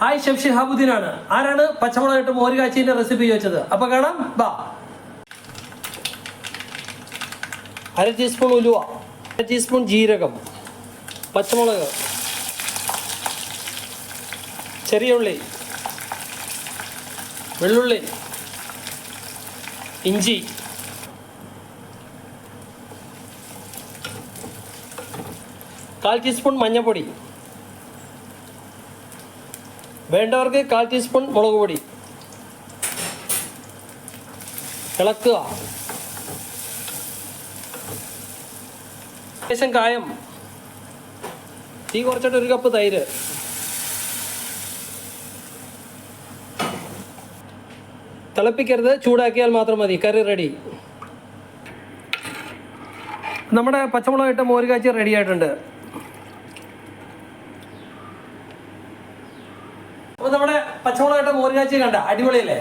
Hi chef ഷിഹാബുദ്ദീനാണ് ആരാണ് പച്ചമുളകിട്ട് മോര് കാച്ചീന്റെ recipe ചോദിച്ചത്? അപ്പൊ കാണാം. ബാ അര ടീസ്പൂൺ ഉലുവ അര ടീസ്പൂൺ ജീരകം പച്ചമുളക് ചെറിയ ഉള്ളി വെള്ളുള്ളി ഇഞ്ചി കാൽ ടീസ്പൂൺ മഞ്ഞൾപ്പൊടി വേണ്ടവർക്ക് കാൽ ടീസ്പൂൺ മുളക് പൊടി. ഇളക്കുക. ശേഷം കായം. തീ കുറച്ചിട്ട് ഒരു കപ്പ് തൈര്. തിളപ്പിക്കരുത് ചൂടാക്കിയാൽ മാത്രം മതി. കറി റെഡി നമ്മുടെ പച്ചമുളക് ഇട്ട മോര് കാച്ചി റെഡി ആയിട്ടുണ്ട്. അപ്പോൾ നമ്മുടെ പച്ചമുളക് മോരുകാച്ചി മോര് കണ്ട? അടിപൊളിയല്ലേ?